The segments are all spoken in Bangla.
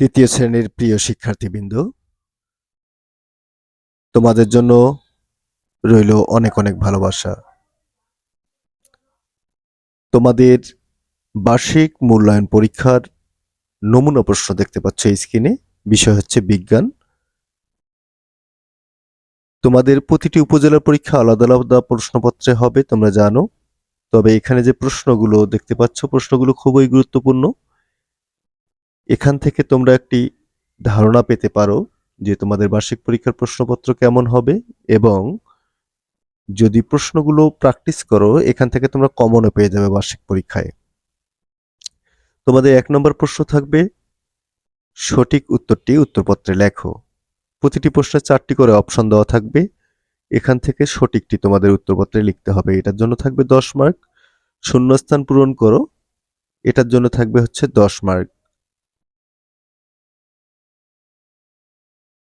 তৃতীয় শ্রেণির প্রিয় শিক্ষার্থীবৃন্দ, তোমাদের জন্য রইল অনেক অনেক ভালোবাসা। তোমাদের বার্ষিক মূল্যায়ন পরীক্ষার নমুনা প্রশ্ন দেখতে পাচ্ছ এই স্ক্রিনে বিষয় হচ্ছে বিজ্ঞান। তোমাদের প্রতিটি উপজেলার পরীক্ষা আলাদা আলাদা প্রশ্নপত্রে হবে, তোমরা জানো। তবে এখানে যে প্রশ্নগুলো দেখতে পাচ্ছ, প্রশ্নগুলো খুবই গুরুত্বপূর্ণ। এখান থেকে তোমরা একটি ধারণা পেতে পারো যে তোমাদের বার্ষিক পরীক্ষার প্রশ্নপত্র কেমন হবে এবং যদি প্রশ্নগুলো প্র্যাকটিস করো, এখান থেকে তোমরা কমনও পেয়ে যাবে বার্ষিক পরীক্ষায়। তোমাদের এক নম্বর প্রশ্ন থাকবে, সঠিক উত্তরটি উত্তরপত্রে লেখো। প্রতিটি প্রশ্নে চারটি করে অপশন দেওয়া থাকবে। এখান থেকে সঠিকটি তোমাদের উত্তরপত্রে লিখতে হবে। এটার জন্য থাকবে দশ মার্ক। শূন্যস্থান পূরণ করো। এটার জন্য থাকবে হচ্ছে দশ মার্ক।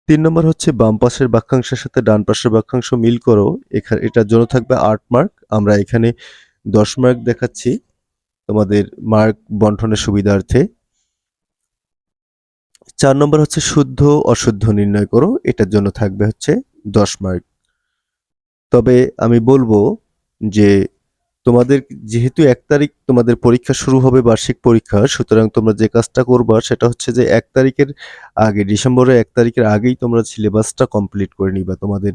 তিন নম্বর হচ্ছে বাম পাশের বাক্যাংশের সাথে ডান পাশের বাক্যাংশ মিল করো। এখানে, এটার জন্য থাকবে আট মার্ক। আমরা এখানে দশ মার্ক দেখাচ্ছি তোমাদের মার্ক বন্টনের সুবিধার্থে। চার নম্বর হচ্ছে শুদ্ধ, অশুদ্ধ নির্ণয় করো। এটার জন্য থাকবে হচ্ছে দশ মার্ক। তবে আমি বলব যে তোমাদের যেহেতু এক তারিখ তোমাদের পরীক্ষা শুরু হবে বার্ষিক পরীক্ষা, সুতরাং তোমরা যে কাজটা করবা সেটা হচ্ছে যে এক তারিখের আগে, ডিসেম্বরের এক তারিখের আগেই তোমরা সিলেবাসটা কমপ্লিট করে নিবা। তোমাদের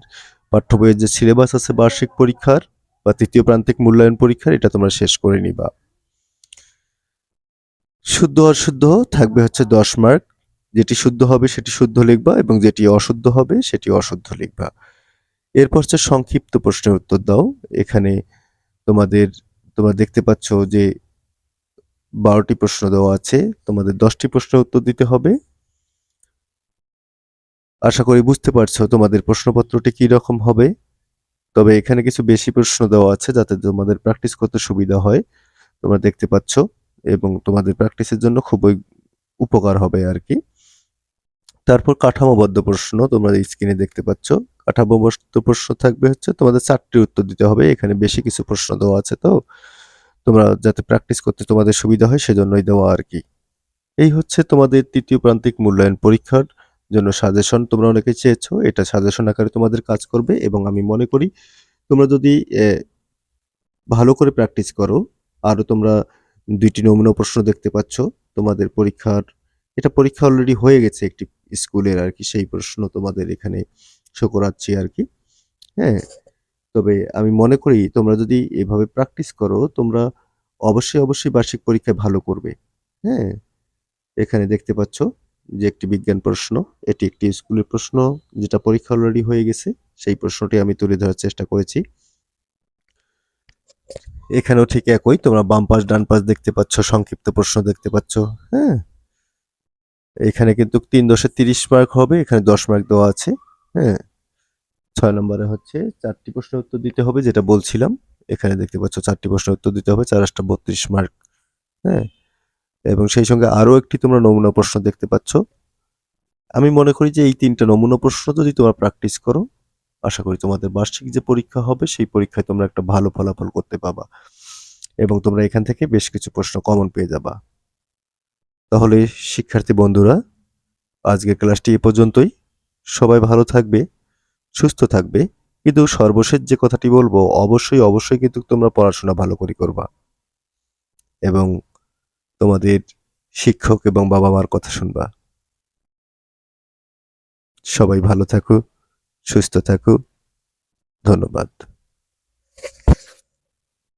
পাঠ্য বইয়ের যে সিলেবাস আছে বার্ষিক পরীক্ষার বা তৃতীয় প্রান্তিক মূল্যায়ন পরীক্ষার, এটা তোমরা শেষ করে নিবা। শুদ্ধ অশুদ্ধ থাকবে হচ্ছে দশ মার্ক। যেটি শুদ্ধ হবে সেটি শুদ্ধ লিখবা এবং যেটি অশুদ্ধ হবে সেটি অশুদ্ধ লিখবা। এরপর হচ্ছে সংক্ষিপ্ত প্রশ্নের উত্তর দাও। এখানে তোমাদের, তোমরা দেখতে পাচ্ছ যে বারোটি প্রশ্ন দেওয়া আছে। তোমাদের দশটি প্রশ্নের উত্তর দিতে হবে। আশা করি বুঝতে পারছ তোমাদের প্রশ্নপত্রটি কি রকম হবে। তবে এখানে কিছু বেশি প্রশ্ন দেওয়া আছে যাতে তোমাদের প্র্যাকটিস করতে সুবিধা হয়। তোমরা দেখতে পাচ্ছ এবং তোমাদের প্র্যাকটিসের জন্য খুবই উপকার হবে আর কি। তারপর কাঠামোবদ্ধ প্রশ্ন তোমরা স্ক্রিনে দেখতে পাচ্ছ। কাঠামোবদ্ধ প্রশ্ন থাকবে হচ্ছে তোমাদের চারটি উত্তর দিতে হবে। এখানে বেশি কিছু প্রশ্ন দেওয়া আছে তো। তোমরা যাতে প্র্যাকটিস করতে তোমাদের সুবিধা হয় সেজন্যই দেওয়া আর কি। এই হচ্ছে তোমাদের তৃতীয় প্রান্তিক মূল্যায়ন পরীক্ষার জন্য সাজেশন তোমরা অনেকে চেয়েছো, এটা সাজেশন আকারে তোমাদের কাজ করবে এবং আমি মনে করি তোমরা যদি ভালো করে প্র্যাকটিস করো আরও তোমরা দুইটি নমুনা প্রশ্ন দেখতে পাচ্ছ। তোমাদের পরীক্ষার, এটা পরীক্ষা অলরেডি হয়ে গেছে একটি স্কুলের আর কি সেই প্রশ্ন তোমাদের এখানে শো করাচ্ছি আর কি। হ্যাঁ তবে আমি মনে করি তোমরা যদি এভাবে প্র্যাকটিস করো, তোমরা অবশ্যই অবশ্যই বার্ষিক পরীক্ষায় ভালো করবে। হ্যাঁ এখানে দেখতে পাচ্ছ যে একটি বিজ্ঞান প্রশ্ন, এটি একটি স্কুলের প্রশ্ন, যেটা পরীক্ষা অলরেডি হয়ে গেছে, সেই প্রশ্নটি আমি তুলে ধরার চেষ্টা করেছি। এখানেও ঠিক একই, তোমরা বাম পাশ, ডান পাশ দেখতে পাচ্ছ, সংক্ষিপ্ত প্রশ্ন দেখতে পাচ্ছ। হ্যাঁ এখানে কিন্তু তিন দশে তিরিশ মার্ক হবে, এখানে দশ মার্ক দেওয়া আছে হ্যাঁ। ছয় নম্বরে হচ্ছে চারটি প্রশ্নের উত্তর দিতে হবে, যেটা বলছিলাম। এখানে দেখতে পাচ্ছ চারটি প্রশ্নের উত্তর দিতে হবে চার আটটা বত্রিশ মার্ক হ্যাঁ। এবং সেই সঙ্গে আরও একটি তোমরা নমুনা প্রশ্ন দেখতে পাচ্ছ। আমি মনে করি যে এই তিনটা নমুনা প্রশ্ন যদি তোমরা প্র্যাকটিস করো, আশা করি তোমাদের বার্ষিক যে পরীক্ষা হবে, সেই পরীক্ষায় তোমরা একটা ভালো ফলাফল করতে পাবা। এবং তোমরা এখান থেকে বেশ কিছু প্রশ্ন কমন পেয়ে যাবা। তাহলে শিক্ষার্থী বন্ধুরা, আজকের ক্লাসটি এ পর্যন্তই। সবাই ভালো থাকবে, সুস্থ থাকবে। কিন্তু সর্বশেষ যে কথাটি বলব, অবশ্যই অবশ্যই কিন্তু তোমরা পড়াশোনা ভালো করে করবা। এবং তোমাদের শিক্ষক এবং বাবা মার কথা শুনবা। সবাই ভালো থাকো, সুস্থ থাকো। ধন্যবাদ।